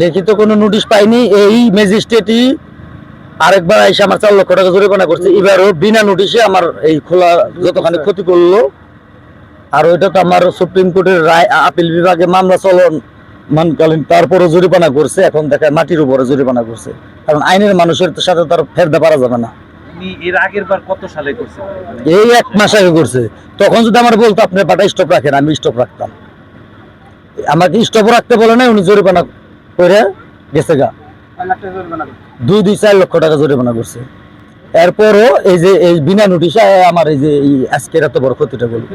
লিখিত কোনো নোটিশ পাইনি এই ম্যাজিস্ট্রেটই আরেকবার এসে আমার চার লক্ষ টাকা জরিমানা করছে। এবারও বিনা নোটিশে আমার এই খোলা যতখানি ক্ষতি করল আর ওইটা তো আমার সুপ্রিম কোর্টের রায় আপিল বিভাগে মামলা চলন মানকালীন তারপরও জরিমানা করছে এখন দেখায় মাটির উপরে জরিমানা করছে। কারণ আইনের মানুষের সাথে তার ফেরতে পারা যাবে না। এর আগের বার কত সালে করছেন এই এক মাস আগে করছে। তখন যদি আমার বলতো আপনি পাটা স্টপ রাখেন আমি স্টপ রাখতাম। আমাকে স্টপ রাখতে বলে না উনি জরিমানা করে গেছে গা। দুই দুই, চার লক্ষ টাকা জরিমানা করছে। এরপরও এই যে, এই বিনা নোটিশে আমার এই যে আজকের এত বড় ক্ষতিটা বলব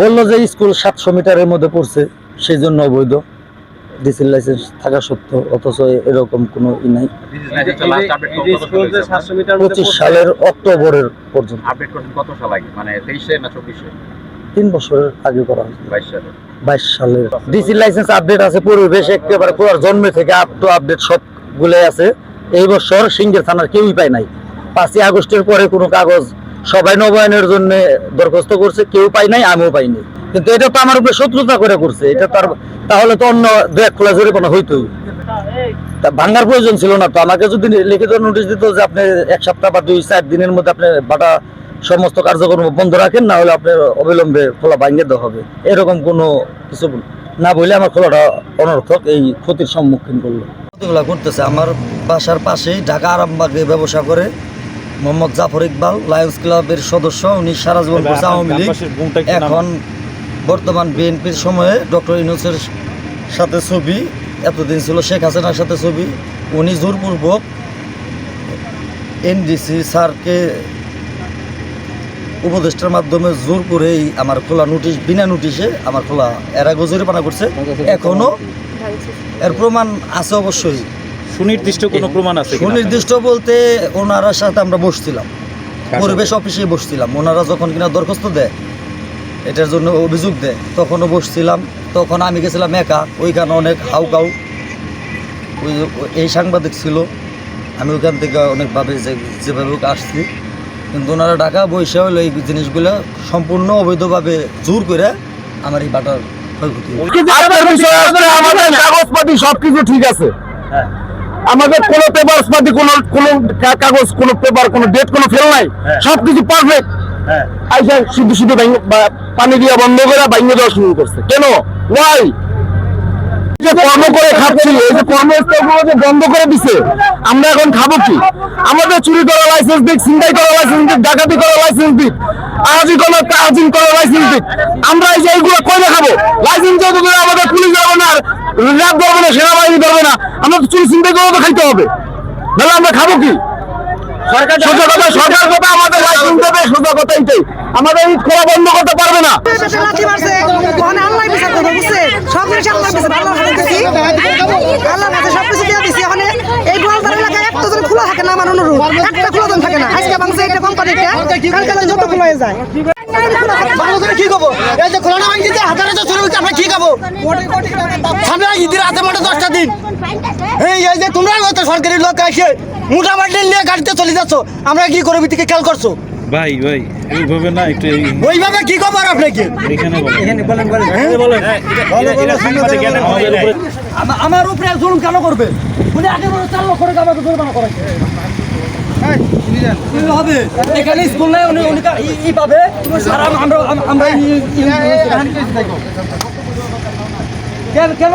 বলল যে স্কুল সাতশো মিটারের মধ্যে পড়ছে সেই জন্য অবৈধ। ডিসিল লাইসেন্স থাকা সত্ত্বেও, অথচ এরকম কোনো ই নাই। পঁচিশ সালের অক্টোবরের পর্যন্ত। আপডেট কত সাল আগে? মানে তেইশে না চব্বিশে? তিন বছরের আগে করা হয়েছে। বাইশ সালে। সালের। ডিসি লাইসেন্স আপডেট আছে পরিবেশ একেবারে পুরো জন্মে থেকে আপ টু আপডেট সবগুলো আছে। এই বছর সিঙ্গের থানার কেউই পায় নাই। পাঁচই আগস্টের পরে কোনো কাগজ সবাই নবায়নের জন্য দরখাস্ত করছে কেউ পাই নাই আমিও পাইনি। কিন্তু এটা তো আমার উপরে শত্রুতা করে করছে। এটা তার তাহলে তো অন্য দু এক খোলা জরিপানা হইতোই। তা ভাঙ্গার প্রয়োজন ছিল না তো। আমাকে যদি লিখিত নোটিশ দিত যে আপনি এক সপ্তাহ বা দুই চার দিনের মধ্যে আপনি বাটা সমস্ত কার্যক্রম বন্ধ রাখেন না হলে আপনার অবিলম্বে খোলা ভাঙ্গে দেওয়া হবে। এরকম কোনো কিছু না বলে আমার খোলাটা অনর্থক এই ক্ষতির সম্মুখীন করল। এগুলা করতেছে আমার বাসার পাশেই ঢাকা আরামবাগে ব্যবসা করে মোহাম্মদ জাফর ইকবাল লায়ন্স ক্লাবের সদস্য উনি সারা জীবন করছে আওয়ামী লীগ। এখন বর্তমান বিএনপির সময়ে ডক্টর ইউনুসের সাথে ছবি এতদিন ছিল শেখ হাসিনার সাথে ছবি উনি জোরপূর্বক এনডিসি স্যারকে উপদেষ্টার মাধ্যমে জোর করেই আমার খোলা নোটিশ বিনা নোটিশে আমার খোলা এর আগে জরিমানা করছে। এখনও এর প্রমাণ আছে অবশ্যই। সুনির্দিষ্ট কোনো প্রমাণ আছে সুনির্দিষ্ট বলতে ওনারা সাথে আমরা বসছিলাম। পরিবেশ অফিসে বসছিলাম। ওনারা যখন কিনা দরখাস্ত দেয় এটার জন্য অভিযোগ দেয় তখনও বসছিলাম। তখন আমি গেছিলাম একা। ওইখানে অনেক হাউকাউ ওই- এই সাংবাদিক ছিল। আমি ওইখান থেকে অনেকভাবে যে যেভাবে আসছি। কিন্তু ওনারা ঢাকা বসে হলো এই জিনিসগুলো সম্পূর্ণ অবৈধভাবে জোর করে আমার এই বাটার আমাদের কাগজপাতি সবকিছু ঠিক আছে। হ্যাঁ। আমাদের কোনো পেপার পাতি কোনো কোনো কাগজ কোনো পেপার কোনো ডেট কোনো ফেল নাই। হ্যাঁ। সবকিছু পারফেক্ট হ্যাঁ। আইসা শুধু শুধু পানি দিয়া বন্ধ করে ভাঙে দেওয়া শুরু করছে। কেন? ওয়াই যে কর্ম করে খাচ্ছি এই যে কর্মস্থলগুলো যে বন্ধ করে দিছে আমরা এখন খাব কি? আমাদের চুরি করা লাইসেন্স দিক ছিনতাই করা লাইসেন্স দিক ডাকাতি করা লাইসেন্স দিক আজি কোনো কাজিন করা লাইসেন্স দিক আমরা এই যে এইগুলো কইলে খাব? লাইসেন্স যেহেতু আমাদের পুলিশ ধরবে না র্যাব ধরবে না সেনাবাহিনী ধরবে না আমরা তো চুরি ছিনতাই করে তো খাইতে হবে। তাহলে আমরা খাব কি? কথা সরকার কথা আমাদের লাইসেন্স দেবে সোজা কথা আমাদের ঈদ খোলা বন্ধ করতে পারবে না। দেশে লাথি মারছে ওখানে আল্লাহ বিচার করবে সব জিনিস আল্লাহ বিচার আল্লাহ হাতে দিছি আল্লাহ কাছে সব কিছু দিয়ে দিছি ওখানে এই গোয়ালদার এলাকায় একটা জন খোলা থাকে না আমার অনুরোধ একটা খোলা জন থাকে না। আজকে ভাঙছে এটা কোম্পানিটা কালকে যত খোলা হয়ে যায়। কি খাব এই যে খোলানা ভাঙিতে হাজারে তো চলে আমরা কি খাব? সামনে ঈদের হাতে মোটে দশটা দিন। এই এই যে তোমরা সরকারি লোক এসে মোটা নিয়ে গাড়িতে চলে যাচ্ছ আমরা কি করবি থেকে খেয়াল করছ? ভাই ভাই এইভাবে না একটু ওইভাবে কি খবর আপনাকে এখানে বলেন। আমাদের উপরে- আমা- আমার উপরে জুলুম কেন করবে উনি আগে বলে চার লক্ষ টাকা আমাকে জরিমানা করাইছে কি হবে এখানে স্কুল নাই উনি উনি ই- পাবে আর আমরা কেন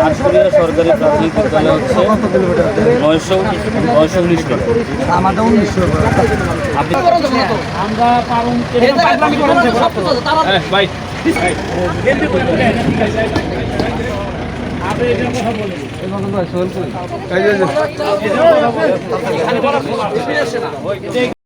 আটপুরিয়া সরকারি প্রাথমিক বিদ্যালয় হচ্ছে নয়শো নয়শো উনিশ টাকা আমরা